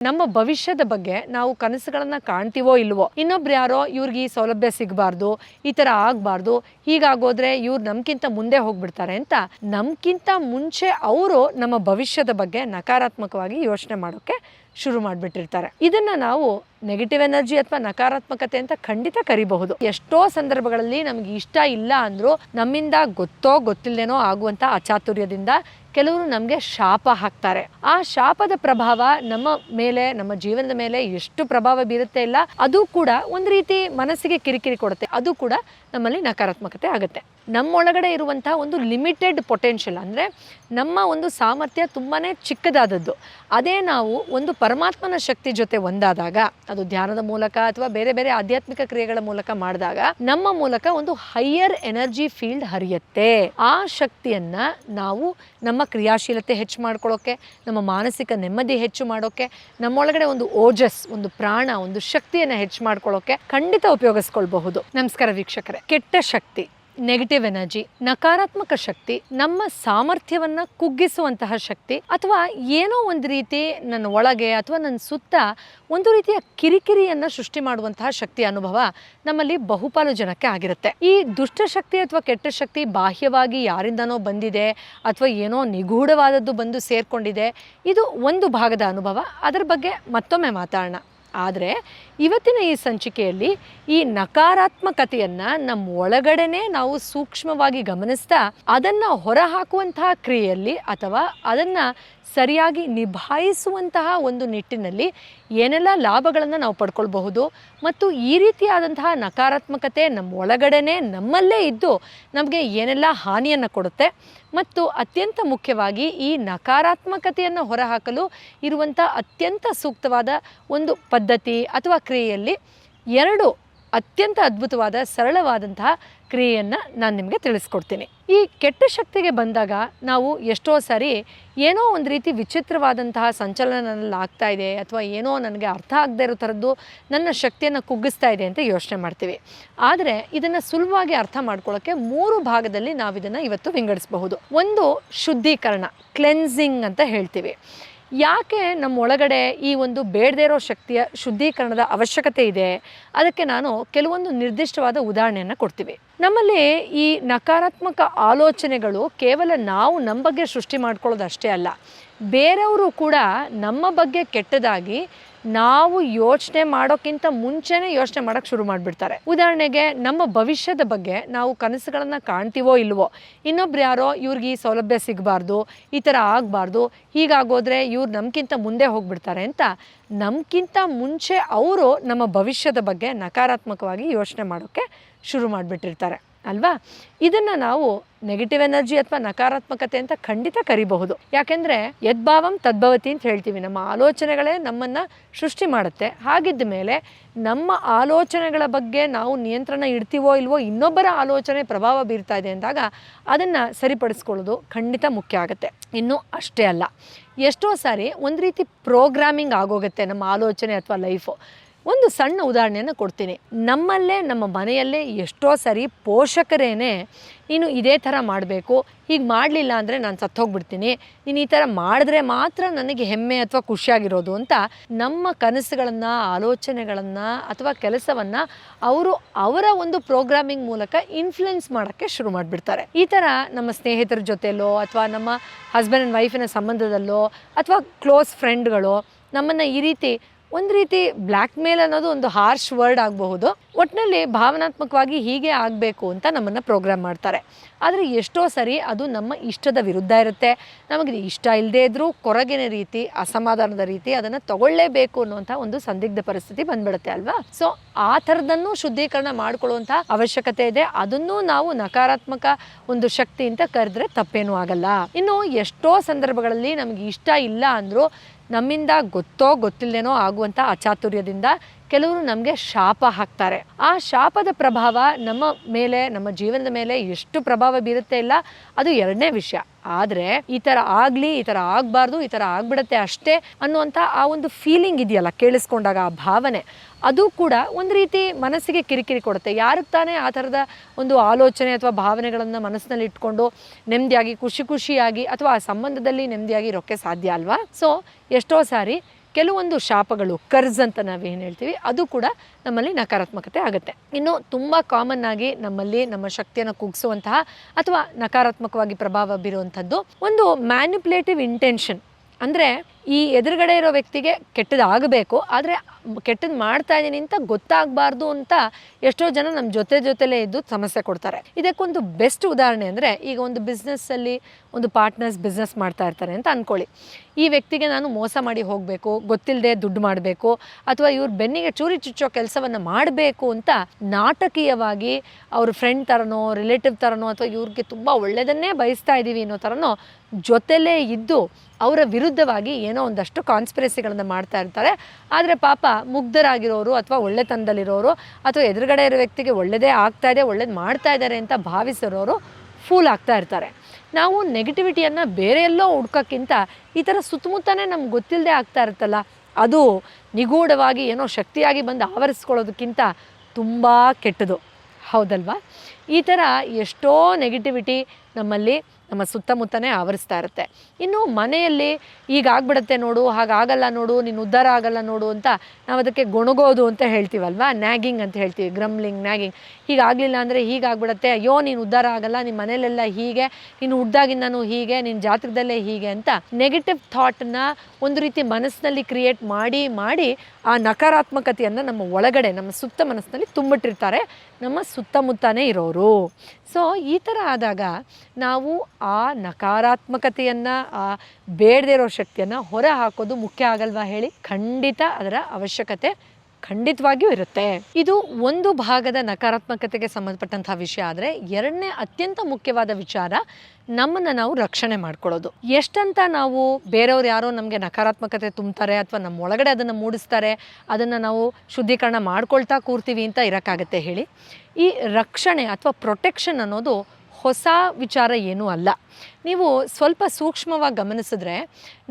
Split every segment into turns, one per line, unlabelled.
ನಮ್ಮ ಭವಿಷ್ಯದ ಬಗ್ಗೆ ನಾವು ಕನಸುಗಳನ್ನ ಕಾಣ್ತೀವೋ ಇಲ್ವೋ, ಇನ್ನೊಬ್ರು ಯಾರೋ ಇವ್ರಿಗೆ ಈ ಸೌಲಭ್ಯ ಸಿಗಬಾರ್ದು, ಈ ತರ ಆಗ್ಬಾರ್ದು, ಹೀಗಾಗೋದ್ರೆ ಇವ್ರು ನಮ್ಗಿಂತ ಮುಂದೆ ಹೋಗ್ಬಿಡ್ತಾರೆ ಅಂತ ನಮ್ಗಿಂತ ಮುಂಚೆ ಅವರು ನಮ್ಮ ಭವಿಷ್ಯದ ಬಗ್ಗೆ ನಕಾರಾತ್ಮಕವಾಗಿ ಯೋಚನೆ ಮಾಡೋಕೆ ಶುರು ಮಾಡಿಬಿಟ್ಟಿರ್ತಾರೆ. ಇದನ್ನ ನಾವು ನೆಗೆಟಿವ್ ಎನರ್ಜಿ ಅಥವಾ ನಕಾರಾತ್ಮಕತೆ ಅಂತ ಖಂಡಿತ ಕರಿಬಹುದು. ಎಷ್ಟೋ ಸಂದರ್ಭಗಳಲ್ಲಿ ನಮ್ಗೆ ಇಷ್ಟ ಇಲ್ಲ ಅಂದರೂ ನಮ್ಮಿಂದ ಗೊತ್ತೋ ಗೊತ್ತಿಲ್ಲದೇನೋ ಆಗುವಂತ ಅಚಾತುರ್ಯದಿಂದ ಕೆಲವರು ನಮಗೆ ಶಾಪ ಹಾಕ್ತಾರೆ. ಆ ಶಾಪದ ಪ್ರಭಾವ ನಮ್ಮ ಮೇಲೆ, ನಮ್ಮ ಜೀವನದ ಮೇಲೆ ಎಷ್ಟು ಪ್ರಭಾವ ಬೀರುತ್ತೆ ಇಲ್ಲ, ಅದು ಕೂಡ ಒಂದು ರೀತಿ ಮನಸ್ಸಿಗೆ ಕಿರಿಕಿರಿ ಕೊಡುತ್ತೆ. ಅದು ಕೂಡ ನಮ್ಮಲ್ಲಿ ನಕಾರಾತ್ಮಕತೆ ಆಗುತ್ತೆ. ನಮ್ಮೊಳಗಡೆ ಇರುವಂಥ ಒಂದು ಲಿಮಿಟೆಡ್ ಪೊಟೆನ್ಷಿಯಲ್ ಅಂದರೆ ನಮ್ಮ ಒಂದು ಸಾಮರ್ಥ್ಯ ತುಂಬಾ ಚಿಕ್ಕದಾದದ್ದು. ಅದೇ ನಾವು ಒಂದು ಪರಮಾತ್ಮನ ಶಕ್ತಿ ಜೊತೆ ಒಂದಾದಾಗ, ಅದು ಧ್ಯಾನದ ಮೂಲಕ ಅಥವಾ ಬೇರೆ ಬೇರೆ ಆಧ್ಯಾತ್ಮಿಕ ಕ್ರಿಯೆಗಳ ಮೂಲಕ ಮಾಡಿದಾಗ ನಮ್ಮ ಮೂಲಕ ಒಂದು ಹೈಯರ್ ಎನರ್ಜಿ ಫೀಲ್ಡ್ ಹರಿಯುತ್ತೆ. ಆ ಶಕ್ತಿಯನ್ನ ನಾವು ನಮ್ಮ ಕ್ರಿಯಾಶೀಲತೆ ಹೆಚ್ಚು ಮಾಡ್ಕೊಳ್ಳೋಕೆ ನಮ್ಮ ಮಾನಸಿಕ ನೆಮ್ಮದಿ ಹೆಚ್ಚು ಮಾಡೋಕೆ, ನಮ್ಮೊಳಗಡೆ ಒಂದು ಓಜಸ್, ಒಂದು ಪ್ರಾಣ, ಒಂದು ಶಕ್ತಿಯನ್ನು ಹೆಚ್ಚು ಮಾಡ್ಕೊಳ್ಳೋಕೆ ಖಂಡಿತ ಉಪಯೋಗಿಸ್ಕೊಳ್ಬಹುದು. ನಮಸ್ಕಾರ ವೀಕ್ಷಕರೇ. ಕೆಟ್ಟ ಶಕ್ತಿ ನೆಗೆಟಿವ್ ಎನರ್ಜಿ ನಕಾರಾತ್ಮಕ ಶಕ್ತಿ, ನಮ್ಮ ಸಾಮರ್ಥ್ಯವನ್ನ ಕುಗ್ಗಿಸುವಂತಹ ಶಕ್ತಿ, ಅಥವಾ ಏನೋ ಒಂದು ರೀತಿ ನನ್ನ ಒಳಗೆ ಅಥವಾ ನನ್ನ ಸುತ್ತ ಒಂದು ರೀತಿಯ ಕಿರಿಕಿರಿಯನ್ನ ಸೃಷ್ಟಿ ಮಾಡುವಂತಹ ಶಕ್ತಿ ಅನುಭವ ನಮ್ಮಲ್ಲಿ ಬಹುಪಾಲು ಜನಕ್ಕೆ ಆಗಿರುತ್ತೆ. ಈ ದುಷ್ಟ ಶಕ್ತಿ ಅಥವಾ ಕೆಟ್ಟ ಶಕ್ತಿ ಬಾಹ್ಯವಾಗಿ ಯಾರಿಂದನೋ ಬಂದಿದೆ ಅಥವಾ ಏನೋ ನಿಗೂಢವಾದದ್ದು ಬಂದು ಸೇರಿಕೊಂಡಿದೆ, ಇದು ಒಂದು ಭಾಗದ ಅನುಭವ. ಅದರ ಬಗ್ಗೆ ಮತ್ತೊಮ್ಮೆ ಮಾತಾಡೋಣ. ಆದರೆ ಇವತ್ತಿನ ಈ ಸಂಚಿಕೆಯಲ್ಲಿ ಈ ನಕಾರಾತ್ಮಕತೆಯನ್ನು ನಮ್ಮ ಒಳಗಡೆನೇ ನಾವು ಸೂಕ್ಷ್ಮವಾಗಿ ಗಮನಿಸ್ತಾ ಅದನ್ನು ಹೊರಹಾಕುವಂತಹ ಕ್ರಿಯೆಯಲ್ಲಿ ಅಥವಾ ಅದನ್ನು ಸರಿಯಾಗಿ ನಿಭಾಯಿಸುವಂತಹ ಒಂದು ನಿಟ್ಟಿನಲ್ಲಿ ಏನೆಲ್ಲ ಲಾಭಗಳನ್ನು ನಾವು ಪಡ್ಕೊಳ್ಬಹುದು ಮತ್ತು ಈ ರೀತಿಯಾದಂತಹ ನಕಾರಾತ್ಮಕತೆ ನಮ್ಮ ಒಳಗಡೆನೆ ನಮ್ಮಲ್ಲೇ ಇದ್ದು ನಮಗೆ ಏನೆಲ್ಲ ಹಾನಿಯನ್ನು ಕೊಡುತ್ತೆ ಮತ್ತು ಅತ್ಯಂತ ಮುಖ್ಯವಾಗಿ ಈ ನಕಾರಾತ್ಮಕತೆಯನ್ನು ಹೊರಹಾಕಲು ಇರುವಂಥ ಅತ್ಯಂತ ಸೂಕ್ತವಾದ ಒಂದು ಪದ್ಧತಿ ಅಥವಾ ಕ್ರಿಯೆಯಲ್ಲಿ ಎರಡು ಅತ್ಯಂತ ಅದ್ಭುತವಾದ ಸರಳವಾದಂತಹ ಕ್ರಿಯೆಯನ್ನು ನಾನು ನಿಮಗೆ ತಿಳಿಸ್ಕೊಡ್ತೀನಿ. ಈ ಕೆಟ್ಟ ಶಕ್ತಿಗೆ ಬಂದಾಗ ನಾವು ಎಷ್ಟೋ ಸಾರಿ ಏನೋ ಒಂದು ರೀತಿ ವಿಚಿತ್ರವಾದಂತಹ ಸಂಚಲನ ನನ್ನಲ್ಲಿ ಆಗ್ತಾ ಇದೆ ಅಥವಾ ಏನೋ ನನಗೆ ಅರ್ಥ ಆಗದೆ ಇರೋ ಥರದ್ದು ನನ್ನ ಶಕ್ತಿಯನ್ನು ಕುಗ್ಗಿಸ್ತಾ ಇದೆ ಅಂತ ಯೋಚನೆ ಮಾಡ್ತೀವಿ. ಆದರೆ ಇದನ್ನು ಸುಲಭವಾಗಿ ಅರ್ಥ ಮಾಡ್ಕೊಳ್ಳೋಕ್ಕೆ ಮೂರು ಭಾಗದಲ್ಲಿ ನಾವು ಇದನ್ನು ಇವತ್ತು ವಿಂಗಡಿಸಬಹುದು. ಒಂದು ಶುದ್ಧೀಕರಣ ಕ್ಲೆನ್ಸಿಂಗ್ ಅಂತ ಹೇಳ್ತೀವಿ. ಯಾಕೆ ನಮ್ಮ ಒಳಗಡೆ ಈ ಒಂದು ಬೇಡದೇ ಇರೋ ಶಕ್ತಿಯ ಶುದ್ಧೀಕರಣದ ಅವಶ್ಯಕತೆ ಇದೆ? ಅದಕ್ಕೆ ನಾನು ಕೆಲವೊಂದು ನಿರ್ದಿಷ್ಟವಾದ ಉದಾಹರಣೆಯನ್ನು ಕೊಡ್ತೀವಿ. ನಮ್ಮಲ್ಲಿ ಈ ನಕಾರಾತ್ಮಕ ಆಲೋಚನೆಗಳು ಕೇವಲ ನಾವು ನಮ್ಮ ಬಗ್ಗೆ ಸೃಷ್ಟಿ ಮಾಡ್ಕೊಳ್ಳೋದು ಅಷ್ಟೇ ಅಲ್ಲ. ಬೇರೆಯವರು ಕೂಡ ನಮ್ಮ ಬಗ್ಗೆ ಕೆಟ್ಟದಾಗಿ ನಾವು ಯೋಚನೆ ಮಾಡೋಕ್ಕಿಂತ ಮುಂಚೆನೇ ಯೋಚನೆ ಮಾಡೋಕ್ಕೆ ಶುರು ಮಾಡಿಬಿಡ್ತಾರೆ. ಉದಾಹರಣೆಗೆ, ನಮ್ಮ ಭವಿಷ್ಯದ ಬಗ್ಗೆ ನಾವು ಕನಸುಗಳನ್ನು ಕಾಣ್ತೀವೋ ಇಲ್ವೋ, ಇನ್ನೊಬ್ರು ಯಾರೋ ಇವ್ರಿಗೆ ಈ ಸೌಲಭ್ಯ ಸಿಗಬಾರ್ದು, ಈ ಥರ ಆಗಬಾರ್ದು, ಹೀಗಾಗೋದ್ರೆ ಇವ್ರು ನಮ್ಗಿಂತ ಮುಂದೆ ಹೋಗ್ಬಿಡ್ತಾರೆ ಅಂತ ನಮ್ಗಿಂತ ಮುಂಚೆ ಅವರು ನಮ್ಮ ಭವಿಷ್ಯದ ಬಗ್ಗೆ ನಕಾರಾತ್ಮಕವಾಗಿ ಯೋಚನೆ ಮಾಡೋಕ್ಕೆ ಶುರು ಮಾಡಿಬಿಟ್ಟಿರ್ತಾರೆ. ಅಲ್ವಾ? ಇದನ್ನು ನಾವು ನೆಗೆಟಿವ್ ಎನರ್ಜಿ ಅಥವಾ ನಕಾರಾತ್ಮಕತೆ ಅಂತ ಖಂಡಿತ ಕರಿಬಹುದು. ಯಾಕೆಂದರೆ ಯದ್ಭಾವಂ ತದ್ಭವತಿ ಅಂತ ಹೇಳ್ತೀವಿ. ನಮ್ಮ ಆಲೋಚನೆಗಳೇ ನಮ್ಮನ್ನು ಸೃಷ್ಟಿ ಮಾಡುತ್ತೆ. ಹಾಗಿದ್ದ ಮೇಲೆ ನಮ್ಮ ಆಲೋಚನೆಗಳ ಬಗ್ಗೆ ನಾವು ನಿಯಂತ್ರಣ ಇಡ್ತೀವೋ ಇಲ್ವೋ ಇನ್ನೊಬ್ಬರ ಆಲೋಚನೆ ಪ್ರಭಾವ ಬೀರ್ತಾ ಇದೆ ಅಂದಾಗ ಅದನ್ನು ಸರಿಪಡಿಸ್ಕೊಳ್ಳೋದು ಖಂಡಿತ ಮುಖ್ಯ ಆಗುತ್ತೆ. ಇನ್ನು ಅಷ್ಟೇ ಅಲ್ಲ. ಎಷ್ಟೋ ಸಾರಿ ಒಂದು ರೀತಿ ಪ್ರೋಗ್ರಾಮಿಂಗ್ ಆಗೋಗುತ್ತೆ ನಮ್ಮ ಆಲೋಚನೆ ಅಥವಾ ಲೈಫು ಒಂದು ಸಣ್ಣ ಉದಾಹರಣೆಯನ್ನು ಕೊಡ್ತೀನಿ. ನಮ್ಮಲ್ಲೇ, ನಮ್ಮ ಮನೆಯಲ್ಲೇ ಎಷ್ಟೋ ಸರಿ ಪೋಷಕರೇನೆ ನೀನು ಇದೇ ಥರ ಮಾಡಬೇಕು, ಹೀಗೆ ಮಾಡಲಿಲ್ಲ ಅಂದರೆ ನಾನು ಸತ್ತೋಗ್ಬಿಡ್ತೀನಿ, ನೀನು ಈ ಥರ ಮಾಡಿದ್ರೆ ಮಾತ್ರ ನನಗೆ ಹೆಮ್ಮೆ ಅಥವಾ ಖುಷಿಯಾಗಿರೋದು ಅಂತ ನಮ್ಮ ಕನಸುಗಳನ್ನು, ಆಲೋಚನೆಗಳನ್ನು ಅಥವಾ ಕೆಲಸವನ್ನು ಅವರು ಅವರ ಒಂದು ಪ್ರೋಗ್ರಾಮಿಂಗ್ ಮೂಲಕ ಇನ್ಫ್ಲುಯೆನ್ಸ್ ಮಾಡೋಕ್ಕೆ ಶುರು ಮಾಡಿಬಿಡ್ತಾರೆ. ಈ ಥರ ನಮ್ಮ ಸ್ನೇಹಿತರ ಜೊತೆಲೋ ಅಥವಾ ನಮ್ಮ ಹಸ್ಬೆಂಡ್ ಆ್ಯಂಡ್ ವೈಫಿನ ಸಂಬಂಧದಲ್ಲೋ ಅಥವಾ ಕ್ಲೋಸ್ ಫ್ರೆಂಡ್ಗಳು ನಮ್ಮನ್ನು ಈ ರೀತಿ ಒಂದು ರೀತಿ ಬ್ಲ್ಯಾಕ್ ಮೇಲ್ ಅನ್ನೋದು ಒಂದು ಹಾರ್ಶ್ ವರ್ಡ್ ಆಗಬಹುದು. ಒಟ್ಟಿನಲ್ಲಿ ಭಾವನಾತ್ಮಕವಾಗಿ ಹೀಗೆ ಆಗಬೇಕು ಅಂತ ನಮ್ಮನ್ನು ಪ್ರೋಗ್ರಾಮ್ ಮಾಡ್ತಾರೆ. ಆದರೆ ಎಷ್ಟೋ ಸರಿ ಅದು ನಮ್ಮ ಇಷ್ಟದ ವಿರುದ್ಧ ಇರುತ್ತೆ. ನಮಗೆ ಇಷ್ಟ ಇಲ್ಲದೇ ಇದ್ದರೂ ಕೊರಗಿನ ರೀತಿ, ಅಸಮಾಧಾನದ ರೀತಿ ಅದನ್ನು ತಗೊಳ್ಳೇಬೇಕು ಅನ್ನುವಂಥ ಒಂದು ಸಂದಿಗ್ಧ ಪರಿಸ್ಥಿತಿ ಬಂದ್ಬಿಡುತ್ತೆ ಅಲ್ವಾ? ಸೊ ಆ ಥರದನ್ನು ಶುದ್ಧೀಕರಣ ಮಾಡ್ಕೊಳ್ಳುವಂಥ ಅವಶ್ಯಕತೆ ಇದೆ. ಅದನ್ನು ನಾವು ನಕಾರಾತ್ಮಕ ಒಂದು ಶಕ್ತಿ ಅಂತ ಕರೆದ್ರೆ ತಪ್ಪೇನೂ ಆಗಲ್ಲ. ಇನ್ನು ಎಷ್ಟೋ ಸಂದರ್ಭಗಳಲ್ಲಿ ನಮಗೆ ಇಷ್ಟ ಇಲ್ಲ ಅಂದರೂ ನಮ್ಮಿಂದ ಗೊತ್ತೋ ಗೊತ್ತಿಲ್ಲದೇನೋ ಆಗುವಂಥ ಅಚಾತುರ್ಯದಿಂದ ಕೆಲವರು ನಮಗೆ ಶಾಪ ಹಾಕ್ತಾರೆ. ಆ ಶಾಪದ ಪ್ರಭಾವ ನಮ್ಮ ಮೇಲೆ, ನಮ್ಮ ಜೀವನದ ಮೇಲೆ ಎಷ್ಟು ಪ್ರಭಾವ ಬೀರುತ್ತೆ ಇಲ್ಲ, ಅದು ಎರಡನೇ ವಿಷಯ. ಆದರೆ ಈ ಥರ ಆಗಲಿ, ಈ ಥರ ಆಗಬಾರ್ದು, ಈ ಥರ ಆಗ್ಬಿಡತ್ತೆ ಅಷ್ಟೇ ಅನ್ನುವಂಥ ಆ ಒಂದು ಫೀಲಿಂಗ್ ಇದೆಯಲ್ಲ, ಕೇಳಿಸ್ಕೊಂಡಾಗ ಆ ಭಾವನೆ. ಅದು ಕೂಡ ಒಂದು ರೀತಿ ಮನಸ್ಸಿಗೆ ಕಿರಿಕಿರಿ ಕೊಡುತ್ತೆ. ಯಾರಿಗೆ ತಾನೇ ಆ ಥರದ ಒಂದು ಆಲೋಚನೆ ಅಥವಾ ಭಾವನೆಗಳನ್ನು ಮನಸ್ಸಿನಲ್ಲಿ ಇಟ್ಕೊಂಡು ನೆಮ್ಮದಿಯಾಗಿ, ಖುಷಿ ಖುಷಿಯಾಗಿ ಅಥವಾ ಆ ಸಂಬಂಧದಲ್ಲಿ ನೆಮ್ಮದಿಯಾಗಿ ಇರೋಕ್ಕೆ ಸಾಧ್ಯ ಅಲ್ವಾ? ಸೊ ಎಷ್ಟೋ ಸಾರಿ ಕೆಲವೊಂದು ಶಾಪಗಳು, ಕರ್ಜ್ ಅಂತ ನಾವೇನು ಹೇಳ್ತೀವಿ, ಅದು ಕೂಡ ನಮ್ಮಲ್ಲಿ ನಕಾರಾತ್ಮಕತೆ ಆಗುತ್ತೆ. ಇನ್ನು ತುಂಬ ಕಾಮನ್ ಆಗಿ ನಮ್ಮಲ್ಲಿ ನಮ್ಮ ಶಕ್ತಿಯನ್ನು ಕುಗ್ಸುವಂತಹ ಅಥವಾ ನಕಾರಾತ್ಮಕವಾಗಿ ಪ್ರಭಾವ ಬೀರುವಂಥದ್ದು ಒಂದು ಮ್ಯಾನಿಪುಲೇಟಿವ್ ಇಂಟೆನ್ಷನ್ ಅಂದರೆ ಈ ಎದುರುಗಡೆ ಇರೋ ವ್ಯಕ್ತಿಗೆ ಕೆಟ್ಟದಾಗಬೇಕು ಆದರೆ ಕೆಟ್ಟದ್ದು ಮಾಡ್ತಾ ಇದ್ದೀನಿ ಅಂತ ಗೊತ್ತಾಗಬಾರ್ದು ಅಂತ ಎಷ್ಟೋ ಜನ ನಮ್ಮ ಜೊತೆ ಜೊತೆಲೇ ಇದ್ದು ಸಮಸ್ಯೆ ಕೊಡ್ತಾರೆ. ಇದಕ್ಕೊಂದು ಬೆಸ್ಟ್ ಉದಾಹರಣೆ ಅಂದರೆ ಈಗ ಒಂದು ಬಿಸ್ನೆಸ್ಸಲ್ಲಿ ಒಂದು ಪಾರ್ಟ್ನರ್ಸ್ ಬಿಸ್ನೆಸ್ ಮಾಡ್ತಾ ಇರ್ತಾರೆ ಅಂತ ಅಂದ್ಕೊಳ್ಳಿ ಈ ವ್ಯಕ್ತಿಗೆ ನಾನು ಮೋಸ ಮಾಡಿ ಹೋಗಬೇಕು ಗೊತ್ತಿಲ್ಲದೆ ದುಡ್ಡು ಮಾಡಬೇಕು, ಅಥವಾ ಇವ್ರ ಬೆನ್ನಿಗೆ ಚೂರಿ ಚುಚ್ಚೋ ಕೆಲಸವನ್ನು ಮಾಡಬೇಕು ಅಂತ ನಾಟಕೀಯವಾಗಿ ಅವ್ರ ಫ್ರೆಂಡ್ ಥರನೋ ರಿಲೇಟಿವ್ ಥರನೋ ಅಥವಾ ಇವ್ರಿಗೆ ತುಂಬ ಒಳ್ಳೆಯದನ್ನೇ ಬಯಸ್ತಾ ಇದ್ದೀವಿ ಅನ್ನೋ ಥರನೋ ಜೊತೆಲೇ ಇದ್ದು ಅವರ ವಿರುದ್ಧವಾಗಿ ಏನೋ ಒಂದಷ್ಟು ಕಾನ್ಸ್ಪಿರಸಿಗಳನ್ನು ಮಾಡ್ತಾ ಇರ್ತಾರೆ. ಆದರೆ ಪಾಪ ಮುಗ್ಧರಾಗಿರೋರು ಅಥವಾ ಒಳ್ಳೆತನದಲ್ಲಿರೋರು ಅಥವಾ ಎದುರುಗಡೆ ಇರೋ ವ್ಯಕ್ತಿಗೆ ಒಳ್ಳೆಯದೇ ಆಗ್ತಾ ಇದೆ, ಒಳ್ಳೇದು ಮಾಡ್ತಾ ಇದ್ದಾರೆ ಅಂತ ಭಾವಿಸಿರೋರು ಫೂಲ್ ಆಗ್ತಾ ಇರ್ತಾರೆ. ನಾವು ನೆಗೆಟಿವಿಟಿಯನ್ನು ಬೇರೆ ಎಲ್ಲೋ ಹುಡ್ಕೋಕ್ಕಿಂತ ಈ ಥರ ಸುತ್ತಮುತ್ತನೇ ನಮ್ಗೆ ಗೊತ್ತಿಲ್ಲದೆ ಆಗ್ತಾ ಇರುತ್ತಲ್ಲ, ಅದು ನಿಗೂಢವಾಗಿ ಏನೋ ಶಕ್ತಿಯಾಗಿ ಬಂದು ಆವರಿಸ್ಕೊಳ್ಳೋದಕ್ಕಿಂತ ತುಂಬ ಕೆಟ್ಟದು. ಹೌದಲ್ವಾ? ಈ ಥರ ಎಷ್ಟೋ ನೆಗೆಟಿವಿಟಿ ನಮ್ಮಲ್ಲಿ ನಮ್ಮ ಸುತ್ತಮುತ್ತನೇ ಆವರಿಸ್ತಾ ಇರುತ್ತೆ. ಇನ್ನು ಮನೆಯಲ್ಲಿ ಈಗ ಆಗ್ಬಿಡುತ್ತೆ ನೋಡು, ಹಾಗಾಗಲ್ಲ ನೋಡು, ನೀನು ಉದ್ಧಾರ ಆಗಲ್ಲ ನೋಡು ಅಂತ ನಾವು ಅದಕ್ಕೆ ಗೊಣಗೋದು ಅಂತ ಹೇಳ್ತೀವಲ್ವಾ? ನ್ಯಾಗಿಂಗ್ ಅಂತ ಹೇಳ್ತೀವಿ ಗ್ರಮ್ಲಿಂಗ್ ನ್ಯಾಗಿಂಗ್ ಹೀಗಾಗಲಿಲ್ಲ ಅಂದರೆ ಹೀಗಾಗ್ಬಿಡತ್ತೆ. ಅಯ್ಯೋ, ನೀನು ಉದ್ಧಾರ ಆಗಲ್ಲ ನಿಮ್ಮ ಮನೇಲೆಲ್ಲ ಹೀಗೆ, ನೀನು ಹುಡ್ದಾಗಿಂದನೂ ಹೀಗೆ ನಿನ್ನ ಜಾತ್ರದಲ್ಲೇ ಹೀಗೆ ಅಂತ ನೆಗೆಟಿವ್ ಥಾಟನ್ನ ಒಂದು ರೀತಿ ಮನಸ್ಸಿನಲ್ಲಿ ಕ್ರಿಯೇಟ್ ಮಾಡಿ ಮಾಡಿ ಆ ನಕಾರಾತ್ಮಕತೆಯನ್ನು ನಮ್ಮ ಒಳಗಡೆ, ನಮ್ಮ ಸುತ್ತ ಮನಸ್ಸಿನಲ್ಲಿ ತುಂಬಿಟ್ಟಿರ್ತಾರೆ. ನಮ್ಮ ಸುತ್ತಮುತ್ತನೇ ಇರೋರು. ಸೊ ಈ ಥರ ಆದಾಗ ನಾವು ಆ ನಕಾರಾತ್ಮಕತೆಯನ್ನು, ಆ ಬೇಡದೇ ಇರೋ ಶಕ್ತಿಯನ್ನು ಹೊರ ಹಾಕೋದು ಮುಖ್ಯ ಆಗಲ್ವಾ ಹೇಳಿ ಖಂಡಿತ ಅದರ ಅವಶ್ಯಕತೆ ಖಂಡಿತವಾಗಿಯೂ ಇರುತ್ತೆ. ಇದು ಒಂದು ಭಾಗದ ನಕಾರಾತ್ಮಕತೆಗೆ ಸಂಬಂಧಪಟ್ಟಂತಹ ವಿಷಯ ಆದರೆ ಎರಡನೇ ಅತ್ಯಂತ ಮುಖ್ಯವಾದ ವಿಚಾರ ನಮ್ಮನ್ನು ನಾವು ರಕ್ಷಣೆ ಮಾಡ್ಕೊಳ್ಳೋದು. ಎಷ್ಟಂತ ನಾವು ಬೇರೆಯವ್ರು ಯಾರೋ ನಮಗೆ ನಕಾರಾತ್ಮಕತೆ ತುಂಬ್ತಾರೆ ಅಥವಾ ನಮ್ಮ ಒಳಗಡೆ ಅದನ್ನು ಮೂಡಿಸ್ತಾರೆ, ಅದನ್ನು ನಾವು ಶುದ್ಧೀಕರಣ ಮಾಡ್ಕೊಳ್ತಾ ಕೂರ್ತೀವಿ ಅಂತ ಇರೋಕ್ಕಾಗತ್ತೆ ಹೇಳಿ. ಈ ರಕ್ಷಣೆ ಅಥವಾ ಪ್ರೊಟೆಕ್ಷನ್ ಅನ್ನೋದು ಹೊಸ ವಿಚಾರ ಏನೂ ಅಲ್ಲ. ನೀವು ಸ್ವಲ್ಪ ಸೂಕ್ಷ್ಮವಾಗಿ ಗಮನಿಸಿದ್ರೆ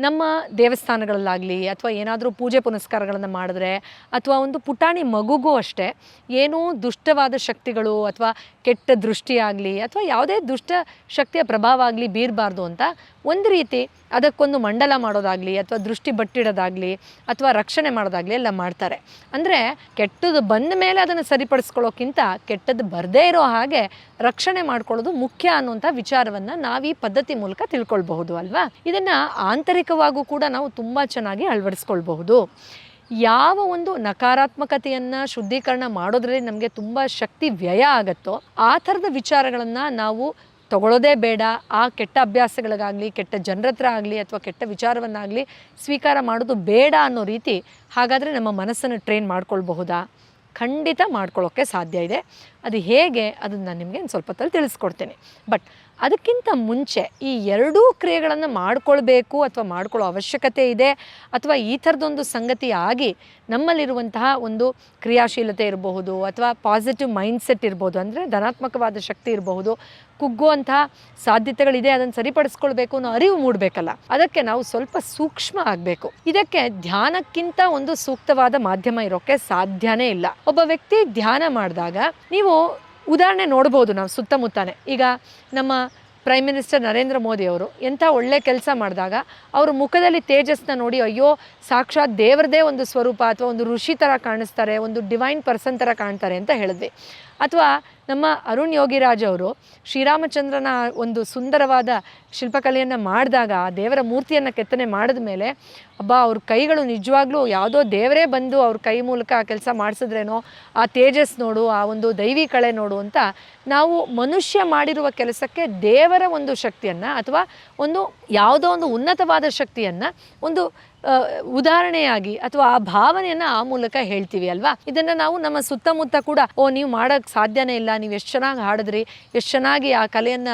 ನಮ್ಮ ದೇವಸ್ಥಾನಗಳಲ್ಲಾಗಲಿ ಅಥವಾ ಏನಾದರೂ ಪೂಜೆ ಪುನಸ್ಕಾರಗಳನ್ನು ಮಾಡಿದ್ರೆ ಅಥವಾ ಒಂದು ಪುಟಾಣಿ ಮಗುಗೂ ಅಷ್ಟೇ ಏನೂ ದುಷ್ಟವಾದ ಶಕ್ತಿಗಳು ಅಥವಾ ಕೆಟ್ಟ ದೃಷ್ಟಿಯಾಗಲಿ ಅಥವಾ ಯಾವುದೇ ದುಷ್ಟ ಶಕ್ತಿಯ ಪ್ರಭಾವ ಆಗಲಿ ಬೀರಬಾರ್ದು ಅಂತ ಒಂದು ರೀತಿ ಅದಕ್ಕೊಂದು ಮಂಡಲ ಮಾಡೋದಾಗಲಿ ಅಥವಾ ದೃಷ್ಟಿ ಬಟ್ಟಿಡೋದಾಗಲಿ ಅಥವಾ ರಕ್ಷಣೆ ಮಾಡೋದಾಗಲಿ ಎಲ್ಲ ಮಾಡ್ತಾರೆ. ಅಂದರೆ ಕೆಟ್ಟದ್ದು ಬಂದ ಮೇಲೆ ಅದನ್ನು ಸರಿಪಡಿಸ್ಕೊಳ್ಳೋಕ್ಕಿಂತ ಕೆಟ್ಟದ್ದು ಬರದೇ ಇರೋ ಹಾಗೆ ರಕ್ಷಣೆ ಮಾಡ್ಕೊಳ್ಳೋದು ಮುಖ್ಯ ಅನ್ನುವಂಥ ವಿಚಾರವನ್ನು ನಾವು ಈ ಪದ್ಧತಿ ಮೂಲಕ ತಿಳ್ಕೊಳ್ಬಹುದು ಅಲ್ವಾ? ಇದನ್ನು ಆಂತರಿಕವಾಗೂ ಕೂಡ ನಾವು ತುಂಬ ಚೆನ್ನಾಗಿ ಅಳವಡಿಸ್ಕೊಳ್ಬಹುದು. ಯಾವ ಒಂದು ನಕಾರಾತ್ಮಕತೆಯನ್ನು ಶುದ್ಧೀಕರಣ ಮಾಡೋದ್ರಲ್ಲಿ ನಮಗೆ ತುಂಬ ಶಕ್ತಿ ವ್ಯಯ ಆಗುತ್ತೋ, ಆ ಥರದ ವಿಚಾರಗಳನ್ನು ನಾವು ತಗೊಳ್ಳೋದೇ ಬೇಡ. ಆ ಕೆಟ್ಟ ಅಭ್ಯಾಸಗಳಿಗಾಗಲಿ, ಕೆಟ್ಟ ಜನರ ಹತ್ರ ಆಗಲಿ ಅಥವಾ ಕೆಟ್ಟ ವಿಚಾರವನ್ನಾಗಲಿ ಸ್ವೀಕಾರ ಮಾಡೋದು ಬೇಡ ಅನ್ನೋ ರೀತಿ ಹಾಗಾದರೆ ನಮ್ಮ ಮನಸ್ಸನ್ನು ಟ್ರೈನ್ ಮಾಡ್ಕೊಳ್ಬಹುದಾ? ಖಂಡಿತ ಮಾಡ್ಕೊಳ್ಳೋಕ್ಕೆ ಸಾಧ್ಯ ಇದೆ. ಅದು ಹೇಗೆ? ಅದನ್ನು ನಾನು ನಿಮಗೆ ಸ್ವಲ್ಪ ಹೊತ್ತಲ್ಲಿ ತಿಳಿಸ್ಕೊಡ್ತೇನೆ. ಬಟ್ ಅದಕ್ಕಿಂತ ಮುಂಚೆ ಈ ಎರಡೂ ಕ್ರಿಯೆಗಳನ್ನು ಮಾಡ್ಕೊಳ್ಬೇಕು ಅಥವಾ ಮಾಡ್ಕೊಳ್ಳೋ ಅವಶ್ಯಕತೆ ಇದೆ ಅಥವಾ ಈ ಥರದೊಂದು ಸಂಗತಿ ಆಗಿ ನಮ್ಮಲ್ಲಿರುವಂತಹ ಒಂದು ಕ್ರಿಯಾಶೀಲತೆ ಇರಬಹುದು ಅಥವಾ ಪಾಸಿಟಿವ್ ಮೈಂಡ್ಸೆಟ್ ಇರ್ಬೋದು, ಅಂದರೆ ಧನಾತ್ಮಕವಾದ ಶಕ್ತಿ ಇರಬಹುದು, ಕುಗ್ಗುವಂತಹ ಸಾಧ್ಯತೆಗಳಿದೆ, ಅದನ್ನು ಸರಿಪಡಿಸ್ಕೊಳ್ಬೇಕು ಅನ್ನೋ ಅರಿವು ಮೂಡಬೇಕಲ್ಲ. ಅದಕ್ಕೆ ನಾವು ಸ್ವಲ್ಪ ಸೂಕ್ಷ್ಮ ಆಗಬೇಕು. ಇದಕ್ಕೆ ಧ್ಯಾನಕ್ಕಿಂತ ಒಂದು ಸೂಕ್ತವಾದ ಮಾಧ್ಯಮ ಇರೋಕ್ಕೆ ಸಾಧ್ಯನೇ ಇಲ್ಲ. ಒಬ್ಬ ವ್ಯಕ್ತಿ ಧ್ಯಾನ ಮಾಡಿದಾಗ ನೀವು ಉದಾಹರಣೆ ನೋಡ್ಬೋದು ನಾವು ಸುತ್ತಮುತ್ತಾನೆ. ಈಗ ನಮ್ಮ ಪ್ರೈಮ್ ಮಿನಿಸ್ಟರ್ ನರೇಂದ್ರ ಮೋದಿ ಅವರು ಎಂಥ ಒಳ್ಳೆ ಕೆಲಸ ಮಾಡಿದಾಗ ಅವ್ರ ಮುಖದಲ್ಲಿ ತೇಜಸ್ನ ನೋಡಿ, ಅಯ್ಯೋ, ಸಾಕ್ಷಾತ್ ದೇವರದೇ ಒಂದು ಸ್ವರೂಪ ಅಥವಾ ಒಂದು ಋಷಿ ಥರ ಕಾಣಿಸ್ತಾರೆ, ಒಂದು ಡಿವೈನ್ ಪರ್ಸನ್ ಥರ ಕಾಣ್ತಾರೆ ಅಂತ ಹೇಳಿದ್ವಿ. ಅಥವಾ ನಮ್ಮ ಅರುಣ್ ಯೋಗಿರಾಜ್ ಅವರು ಶ್ರೀರಾಮಚಂದ್ರನ ಒಂದು ಸುಂದರವಾದ ಶಿಲ್ಪಕಲೆಯನ್ನು ಮಾಡಿದಾಗ ಆ ದೇವರ ಮೂರ್ತಿಯನ್ನು ಕೆತ್ತನೆ ಮಾಡಿದ ಮೇಲೆ, ಅಬ್ಬಾ, ಅವ್ರ ಕೈಗಳು ನಿಜವಾಗ್ಲೂ ಯಾವುದೋ ದೇವರೇ ಬಂದು ಅವ್ರ ಕೈ ಮೂಲಕ ಆ ಕೆಲಸ ಮಾಡಿಸಿದ್ರೇನೋ, ಆ ತೇಜಸ್ ನೋಡು, ಆ ಒಂದು ದೈವಿ ಕಳೆ ನೋಡು ಅಂತ ನಾವು ಮನುಷ್ಯ ಮಾಡಿರುವ ಕೆಲಸಕ್ಕೆ ದೇವರ ಒಂದು ಶಕ್ತಿಯನ್ನು ಅಥವಾ ಒಂದು ಯಾವುದೋ ಒಂದು ಉನ್ನತವಾದ ಶಕ್ತಿಯನ್ನು ಒಂದು ಉದಾಹರಣೆಯಾಗಿ ಅಥವಾ ಆ ಭಾವನೆಯನ್ನ ಆ ಮೂಲಕ ಹೇಳ್ತೀವಿ ಅಲ್ವಾ? ಇದನ್ನ ನಾವು ನಮ್ಮ ಸುತ್ತಮುತ್ತ ಕೂಡ, ಓ, ನೀವು ಮಾಡಕ್ ಸಾಧ್ಯನೇ ಇಲ್ಲ, ನೀವು ಎಷ್ಟು ಚೆನ್ನಾಗಿ ಹಾಡಿದ್ರಿ, ಎಷ್ಟು ಚೆನ್ನಾಗಿ ಆ ಕಲೆಯನ್ನ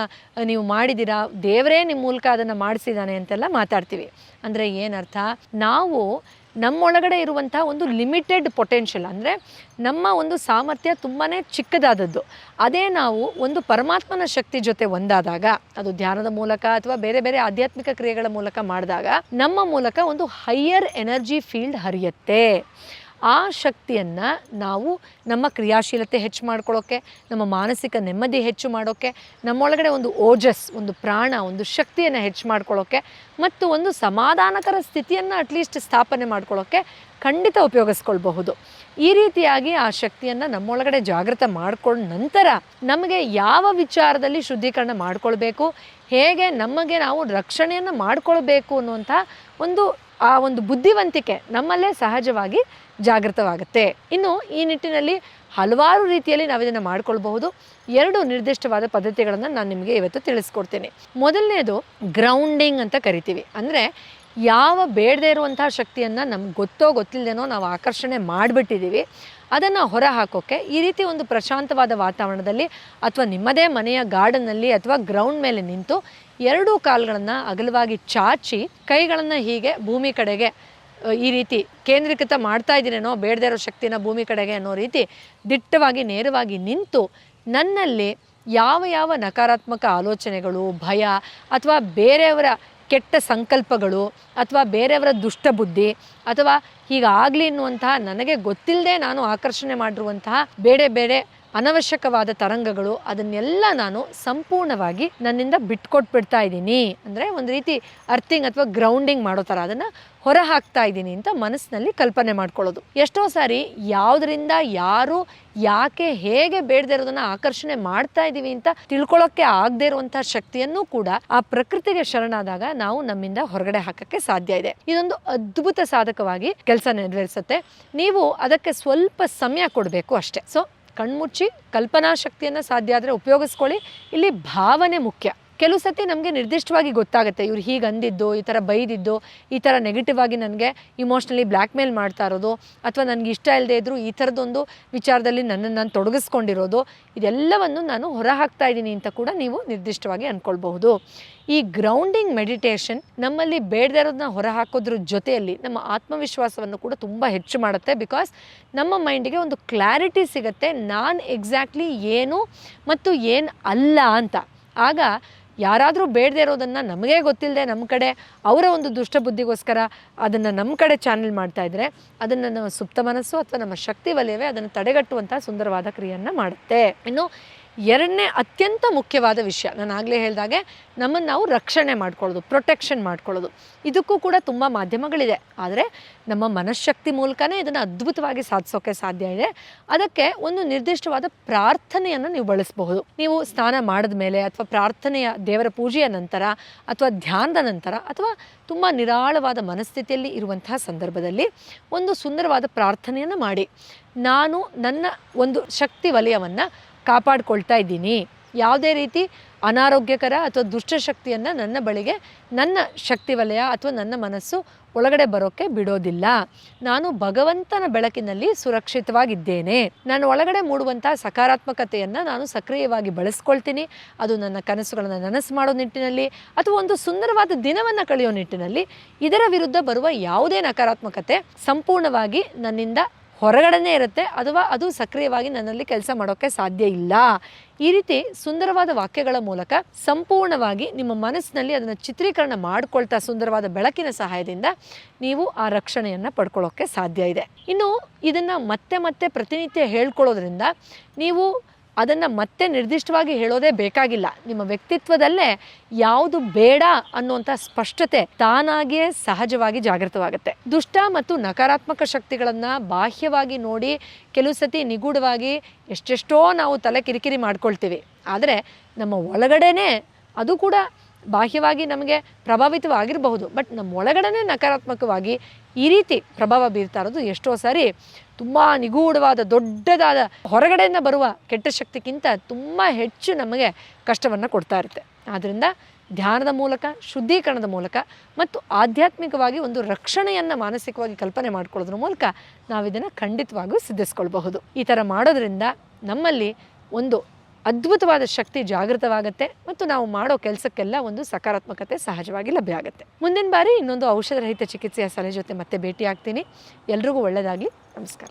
ನೀವು ಮಾಡಿದಿರಾ ದೇವರೇ ನಿಮ್ಮ ಮೂಲಕ ಅದನ್ನ ಮಾಡಿಸಿದಾನೆ ಅಂತೆಲ್ಲ ಮಾತಾಡ್ತೀವಿ. ಅಂದ್ರೆ ಏನರ್ಥ? ನಾವು ನಮ್ಮೊಳಗಡೆ ಇರುವಂಥ ಒಂದು ಲಿಮಿಟೆಡ್ ಪೊಟೆನ್ಷಿಯಲ್ ಅಂದರೆ ನಮ್ಮ ಒಂದು ಸಾಮರ್ಥ್ಯ ತುಂಬಾ ಚಿಕ್ಕದಾದದ್ದು. ಅದೇ ನಾವು ಒಂದು ಪರಮಾತ್ಮನ ಶಕ್ತಿ ಜೊತೆ ಒಂದಾದಾಗ, ಅದು ಧ್ಯಾನದ ಮೂಲಕ ಅಥವಾ ಬೇರೆ ಬೇರೆ ಆಧ್ಯಾತ್ಮಿಕ ಕ್ರಿಯೆಗಳ ಮೂಲಕ ಮಾಡಿದಾಗ, ನಮ್ಮ ಮೂಲಕ ಒಂದು ಹೈಯರ್ ಎನರ್ಜಿ ಫೀಲ್ಡ್ ಹರಿಯುತ್ತೆ. ಆ ಶಕ್ತಿಯನ್ನು ನಾವು ನಮ್ಮ ಕ್ರಿಯಾಶೀಲತೆ ಹೆಚ್ಚು ಮಾಡ್ಕೊಳ್ಳೋಕ್ಕೆ ನಮ್ಮ ಮಾನಸಿಕ ನೆಮ್ಮದಿ ಹೆಚ್ಚು ಮಾಡೋಕ್ಕೆ ನಮ್ಮೊಳಗಡೆ ಒಂದು ಓಜಸ್, ಒಂದು ಪ್ರಾಣ, ಒಂದು ಶಕ್ತಿಯನ್ನು ಹೆಚ್ಚು ಮಾಡ್ಕೊಳ್ಳೋಕ್ಕೆ ಮತ್ತು ಒಂದು ಸಮಾಧಾನಕರ ಸ್ಥಿತಿಯನ್ನು ಅಟ್ಲೀಸ್ಟ್ ಸ್ಥಾಪನೆ ಮಾಡ್ಕೊಳ್ಳೋಕ್ಕೆ ಖಂಡಿತ ಉಪಯೋಗಿಸ್ಕೊಳ್ಬಹುದು. ಈ ರೀತಿಯಾಗಿ ಆ ಶಕ್ತಿಯನ್ನು ನಮ್ಮೊಳಗಡೆ ಜಾಗೃತ ಮಾಡಿಕೊಂಡ ನಂತರ ನಮಗೆ ಯಾವ ವಿಚಾರದಲ್ಲಿ ಶುದ್ಧೀಕರಣ ಮಾಡಿಕೊಳ್ಬೇಕು, ಹೇಗೆ ನಮಗೆ ನಾವು ರಕ್ಷಣೆಯನ್ನು ಮಾಡಿಕೊಳ್ಬೇಕು ಅನ್ನುವಂಥ ಒಂದು, ಆ ಒಂದು ಬುದ್ಧಿವಂತಿಕೆ ನಮ್ಮಲ್ಲೇ ಸಹಜವಾಗಿ ಜಾಗೃತವಾಗುತ್ತೆ. ಇನ್ನು ಈ ನಿಟ್ಟಿನಲ್ಲಿ ಹಲವಾರು ರೀತಿಯಲ್ಲಿ ನಾವು ಇದನ್ನು ಮಾಡ್ಕೊಳ್ಬಹುದು. ಎರಡು ನಿರ್ದಿಷ್ಟವಾದ ಪದ್ಧತಿಗಳನ್ನು ನಾನು ನಿಮಗೆ ಇವತ್ತು ತಿಳಿಸ್ಕೊಡ್ತೀನಿ. ಮೊದಲನೇದು ಗ್ರೌಂಡಿಂಗ್ ಅಂತ ಕರಿತೀವಿ. ಅಂದರೆ ಯಾವ ಬೇಡದೇ ಇರುವಂತಹ ಶಕ್ತಿಯನ್ನು ನಮ್ಗೆ ಗೊತ್ತೋ ಗೊತ್ತಿಲ್ಲದೇನೋ ನಾವು ಆಕರ್ಷಣೆ ಮಾಡಿಬಿಟ್ಟಿದ್ದೀವಿ ಅದನ್ನು ಹೊರ ಹಾಕೋಕ್ಕೆ ಈ ರೀತಿ ಒಂದು ಪ್ರಶಾಂತವಾದ ವಾತಾವರಣದಲ್ಲಿ ಅಥವಾ ನಿಮ್ಮದೇ ಮನೆಯ ಗಾರ್ಡನ್ನಲ್ಲಿ ಅಥವಾ ಗ್ರೌಂಡ್ ಮೇಲೆ ನಿಂತು ಎರಡೂ ಕಾಲುಗಳನ್ನು ಅಗಲವಾಗಿ ಚಾಚಿ ಕೈಗಳನ್ನು ಹೀಗೆ ಭೂಮಿ ಕಡೆಗೆ ಈ ರೀತಿ ಕೇಂದ್ರೀಕೃತ ಮಾಡ್ತಾ ಇದ್ದೀನೇನೋ, ಬೇಡದೇ ಇರೋ ಶಕ್ತಿನ ಭೂಮಿ ಕಡೆಗೆ ಅನ್ನೋ ರೀತಿ ದಿಟ್ಟವಾಗಿ, ನೇರವಾಗಿ ನಿಂತು ನನ್ನಲ್ಲಿ ಯಾವ ಯಾವ ನಕಾರಾತ್ಮಕ ಆಲೋಚನೆಗಳು, ಭಯ ಅಥವಾ ಬೇರೆಯವರ ಕೆಟ್ಟ ಸಂಕಲ್ಪಗಳು ಅಥವಾ ಬೇರೆಯವರ ದುಷ್ಟಬುದ್ಧಿ ಅಥವಾ ಹೀಗಾಗಲಿ ಅನ್ನುವಂತಹ ನನಗೆ ಗೊತ್ತಿಲ್ಲದೆ ನಾನು ಆಕರ್ಷಣೆ ಮಾಡಿರುವಂತಹ ಬೇರೆ ಬೇರೆ ಅನವಶ್ಯಕವಾದ ತರಂಗಗಳು ಅದನ್ನೆಲ್ಲ ನಾನು ಸಂಪೂರ್ಣವಾಗಿ ನನ್ನಿಂದ ಬಿಟ್ಕೊಟ್ಬಿಡ್ತಾ ಇದ್ದೀನಿ. ಅಂದರೆ ಒಂದು ರೀತಿ ಅರ್ಥಿಂಗ್ ಅಥವಾ ಗ್ರೌಂಡಿಂಗ್ ಮಾಡೋ ಥರ ಅದನ್ನು ಹೊರ ಹಾಕ್ತಾ ಇದ್ದೀನಿ ಅಂತ ಮನಸ್ಸಿನಲ್ಲಿ ಕಲ್ಪನೆ ಮಾಡ್ಕೊಳ್ಳೋದು. ಎಷ್ಟೋ ಸಾರಿ ಯಾವುದರಿಂದ ಯಾರು, ಯಾಕೆ, ಹೇಗೆ ಬೇಡದೇ ಇರೋದನ್ನು ಆಕರ್ಷಣೆ ಮಾಡ್ತಾ ಇದ್ದೀವಿ ಅಂತ ತಿಳ್ಕೊಳ್ಳೋಕ್ಕೆ ಆಗದೇ ಇರುವಂತಹ ಶಕ್ತಿಯನ್ನು ಕೂಡ ಆ ಪ್ರಕೃತಿಗೆ ಶರಣಾದಾಗ ನಾವು ನಮ್ಮಿಂದ ಹೊರಗಡೆ ಹಾಕಕ್ಕೆ ಸಾಧ್ಯ ಇದೆ. ಇದೊಂದು ಅದ್ಭುತ ಸಾಧಕವಾಗಿ ಕೆಲಸ ನೆರವೇರಿಸುತ್ತೆ. ನೀವು ಅದಕ್ಕೆ ಸ್ವಲ್ಪ ಸಮಯ ಕೊಡಬೇಕು ಅಷ್ಟೇ. ಸೊ ಕಣ್ಮುಚ್ಚಿ ಕಲ್ಪನಾ ಶಕ್ತಿಯನ್ನು ಸಾಧ್ಯ ಆದರೆ ಉಪಯೋಗಿಸ್ಕೊಳ್ಳಿ. ಇಲ್ಲಿ ಭಾವನೆ ಮುಖ್ಯ. ಕೆಲವು ಸತಿ ನಮಗೆ ನಿರ್ದಿಷ್ಟವಾಗಿ ಗೊತ್ತಾಗುತ್ತೆ, ಇವ್ರು ಹೀಗೆ ಅಂದಿದ್ದು, ಈ ಥರ ಬೈದಿದ್ದು, ಈ ಥರ ನೆಗೆಟಿವ್ ಆಗಿ ನನಗೆ ಇಮೋಷ್ನಲಿ ಬ್ಲ್ಯಾಕ್ ಮೇಲ್ ಮಾಡ್ತಾ ಇರೋದು, ಅಥವಾ ನನಗೆ ಇಷ್ಟ ಇಲ್ಲದೆ ಇದ್ದರೂ ಈ ಥರದೊಂದು ವಿಚಾರದಲ್ಲಿ ನನ್ನನ್ನು ನಾನು ತೊಡಗಿಸ್ಕೊಂಡಿರೋದು, ಇದೆಲ್ಲವನ್ನು ನಾನು ಹೊರ ಹಾಕ್ತಾ ಇದ್ದೀನಿ ಅಂತ ಕೂಡ ನೀವು ನಿರ್ದಿಷ್ಟವಾಗಿ ಅಂದ್ಕೊಳ್ಬಹುದು ಈ ಗ್ರೌಂಡಿಂಗ್ ಮೆಡಿಟೇಷನ್ ನಮ್ಮಲ್ಲಿ ಬೇಡದೇ ಇರೋದನ್ನ ಹೊರ ಹಾಕೋದ್ರ ಜೊತೆಯಲ್ಲಿ ನಮ್ಮ ಆತ್ಮವಿಶ್ವಾಸವನ್ನು ಕೂಡ ತುಂಬ ಹೆಚ್ಚು ಮಾಡುತ್ತೆ ಬಿಕಾಸ್ ನಮ್ಮ ಮೈಂಡಿಗೆ ಒಂದು ಕ್ಲಾರಿಟಿ ಸಿಗುತ್ತೆ, ನಾನು ಎಕ್ಸಾಕ್ಟ್ಲಿ ಏನು ಮತ್ತು ಏನು ಅಲ್ಲ ಅಂತ. ಆಗ ಯಾರಾದರೂ ಬೇಡದೇ ಇರೋದನ್ನು ನಮಗೇ ಗೊತ್ತಿಲ್ಲದೆ ನಮ್ಮ ಕಡೆ ಅವರ ಒಂದು ದುಷ್ಟ ಬುದ್ಧಿಗೋಸ್ಕರ ಅದನ್ನು ನಮ್ಮ ಕಡೆ ಚಾನೆಲ್ ಮಾಡ್ತಾ ಇದ್ದರೆ ಅದನ್ನು ನಮ್ಮ ಸುಪ್ತ ಮನಸ್ಸು ಅಥವಾ ನಮ್ಮ ಶಕ್ತಿ ವಲಯವೇ ಅದನ್ನು ತಡೆಗಟ್ಟುವಂಥ ಸುಂದರವಾದ ಕ್ರಿಯೆಯನ್ನು ಮಾಡುತ್ತೆ. ಇನ್ನು ಎರಡನೇ ಅತ್ಯಂತ ಮುಖ್ಯವಾದ ವಿಷಯ. ನಾನು ಆಗಲೇ ಹೇಳಿದಾಗೆ ನಮ್ಮನ್ನು ನಾವು ರಕ್ಷಣೆ ಮಾಡ್ಕೊಳ್ಳೋದು ಪ್ರೊಟೆಕ್ಷನ್ ಮಾಡ್ಕೊಳ್ಳೋದು. ಇದಕ್ಕೂ ಕೂಡ ತುಂಬ ಮಾಧ್ಯಮಗಳಿದೆ. ಆದರೆ ನಮ್ಮ ಮನಃಶಕ್ತಿ ಮೂಲಕನೇ ಇದನ್ನು ಅದ್ಭುತವಾಗಿ ಸಾಧಿಸೋಕೆ ಸಾಧ್ಯ ಇದೆ. ಅದಕ್ಕೆ ಒಂದು ನಿರ್ದಿಷ್ಟವಾದ ಪ್ರಾರ್ಥನೆಯನ್ನು ನೀವು ಬಳಸಬಹುದು. ನೀವು ಸ್ನಾನ ಮಾಡಿದ ಮೇಲೆ ಅಥವಾ ಪ್ರಾರ್ಥನೆಯ ದೇವರ ಪೂಜೆಯ ನಂತರ ಅಥವಾ ಧ್ಯಾನದ ನಂತರ ಅಥವಾ ತುಂಬ ನಿರಾಳವಾದ ಮನಸ್ಥಿತಿಯಲ್ಲಿ ಇರುವಂತಹ ಸಂದರ್ಭದಲ್ಲಿ ಒಂದು ಸುಂದರವಾದ ಪ್ರಾರ್ಥನೆಯನ್ನು ಮಾಡಿ. ನಾನು ನನ್ನ ಒಂದು ಶಕ್ತಿ ವಲಯವನ್ನು ಕಾಪಾಡ್ಕೊಳ್ತಾ ಇದ್ದೀನಿ. ಯಾವುದೇ ರೀತಿ ಅನಾರೋಗ್ಯಕರ ಅಥವಾ ದುಷ್ಟಶಕ್ತಿಯನ್ನು ನನ್ನ ಬಳಿಗೆ, ನನ್ನ ಶಕ್ತಿ ವಲಯ ಅಥವಾ ನನ್ನ ಮನಸ್ಸು ಒಳಗಡೆ ಬರೋಕ್ಕೆ ಬಿಡೋದಿಲ್ಲ. ನಾನು ಭಗವಂತನ ಬೆಳಕಿನಲ್ಲಿ ಸುರಕ್ಷಿತವಾಗಿದ್ದೇನೆ. ನಾನು ಒಳಗಡೆ ಮೂಡುವಂಥ ಸಕಾರಾತ್ಮಕತೆಯನ್ನು ನಾನು ಸಕ್ರಿಯವಾಗಿ ಬಳಸ್ಕೊಳ್ತೀನಿ. ಅದು ನನ್ನ ಕನಸುಗಳನ್ನು ನನಸು ಮಾಡೋ ನಿಟ್ಟಿನಲ್ಲಿ ಅಥವಾ ಒಂದು ಸುಂದರವಾದ ದಿನವನ್ನು ಕಳೆಯೋ ನಿಟ್ಟಿನಲ್ಲಿ ಇದರ ವಿರುದ್ಧ ಬರುವ ಯಾವುದೇ ನಕಾರಾತ್ಮಕತೆ ಸಂಪೂರ್ಣವಾಗಿ ನನ್ನಿಂದ ಹೊರಗಡೆನೇ ಇರುತ್ತೆ, ಅಥವಾ ಅದು ಸಕ್ರಿಯವಾಗಿ ನನ್ನಲ್ಲಿ ಕೆಲಸ ಮಾಡೋಕ್ಕೆ ಸಾಧ್ಯ ಇಲ್ಲ. ಈ ರೀತಿ ಸುಂದರವಾದ ವಾಕ್ಯಗಳ ಮೂಲಕ ಸಂಪೂರ್ಣವಾಗಿ ನಿಮ್ಮ ಮನಸ್ಸಿನಲ್ಲಿ ಅದನ್ನು ಚಿತ್ರೀಕರಣ ಮಾಡಿಕೊಳ್ತಾ ಸುಂದರವಾದ ಬೆಳಕಿನ ಸಹಾಯದಿಂದ ನೀವು ಆ ರಕ್ಷಣೆಯನ್ನು ಪಡ್ಕೊಳ್ಳೋಕ್ಕೆ ಸಾಧ್ಯ ಇದೆ. ಇನ್ನು ಇದನ್ನು ಮತ್ತೆ ಮತ್ತೆ ಪ್ರತಿನಿತ್ಯ ಹೇಳ್ಕೊಳ್ಳೋದ್ರಿಂದ ನೀವು ಅದನ್ನು ಮತ್ತೆ ನಿರ್ದಿಷ್ಟವಾಗಿ ಹೇಳೋದೇ ಬೇಕಾಗಿಲ್ಲ. ನಿಮ್ಮ ವ್ಯಕ್ತಿತ್ವದಲ್ಲೇ ಯಾವುದು ಬೇಡ ಅನ್ನುವಂಥ ಸ್ಪಷ್ಟತೆ ತಾನಾಗಿಯೇ ಸಹಜವಾಗಿ ಜಾಗೃತವಾಗುತ್ತೆ. ದುಷ್ಟ ಮತ್ತು ನಕಾರಾತ್ಮಕ ಶಕ್ತಿಗಳನ್ನು ಬಾಹ್ಯವಾಗಿ ನೋಡಿ ಕೆಲವು ಸತಿ ನಿಗೂಢವಾಗಿ ಎಷ್ಟೆಷ್ಟೋ ನಾವು ತಲೆ ಕಿರಿಕಿರಿ ಮಾಡ್ಕೊಳ್ತೀವಿ. ಆದರೆ ನಮ್ಮ ಒಳಗಡೆನೇ ಅದು ಕೂಡ ಬಾಹ್ಯವಾಗಿ ನಮಗೆ ಪ್ರಭಾವಿತವಾಗಿರಬಹುದು. ಬಟ್ ನಮ್ಮ ಒಳಗಡೆನೇ ನಕಾರಾತ್ಮಕವಾಗಿ ಈ ರೀತಿ ಪ್ರಭಾವ ಬೀರ್ತಾ ಇರೋದು ಎಷ್ಟೋ ಸಾರಿ ತುಂಬ ನಿಗೂಢವಾದ, ದೊಡ್ಡದಾದ, ಹೊರಗಡೆಯಿಂದ ಬರುವ ಕೆಟ್ಟ ಶಕ್ತಿಗಿಂತ ತುಂಬ ಹೆಚ್ಚು ನಮಗೆ ಕಷ್ಟವನ್ನು ಕೊಡ್ತಾ ಇರುತ್ತೆ. ಆದ್ದರಿಂದ ಧ್ಯಾನದ ಮೂಲಕ, ಶುದ್ಧೀಕರಣದ ಮೂಲಕ ಮತ್ತು ಆಧ್ಯಾತ್ಮಿಕವಾಗಿ ಒಂದು ರಕ್ಷಣೆಯನ್ನು ಮಾನಸಿಕವಾಗಿ ಕಲ್ಪನೆ ಮಾಡಿಕೊಳ್ಳೋದ್ರ ಮೂಲಕ ನಾವು ಇದನ್ನು ಖಂಡಿತವಾಗಿಯೂ ಸಿದ್ಧಿಸ್ಕೊಳ್ಬಹುದು. ಈ ಥರ ಮಾಡೋದ್ರಿಂದ ನಮ್ಮಲ್ಲಿ ಒಂದು ಅದ್ಭುತವಾದ ಶಕ್ತಿ ಜಾಗೃತವಾಗುತ್ತೆ ಮತ್ತು ನಾವು ಮಾಡೋ ಕೆಲಸಕ್ಕೆಲ್ಲ ಒಂದು ಸಕಾರಾತ್ಮಕತೆ ಸಹಜವಾಗಿ ಲಭ್ಯ ಆಗುತ್ತೆ. ಮುಂದಿನ ಬಾರಿ ಇನ್ನೊಂದು ಔಷಧರಹಿತ ಚಿಕಿತ್ಸೆಯ ಸಲಹೆ ಜೊತೆ ಮತ್ತೆ ಭೇಟಿ ಆಗ್ತೀನಿ ಎಲ್ರಿಗೂ ಒಳ್ಳೆಯದಾಗಲಿ ನಮಸ್ಕಾರ.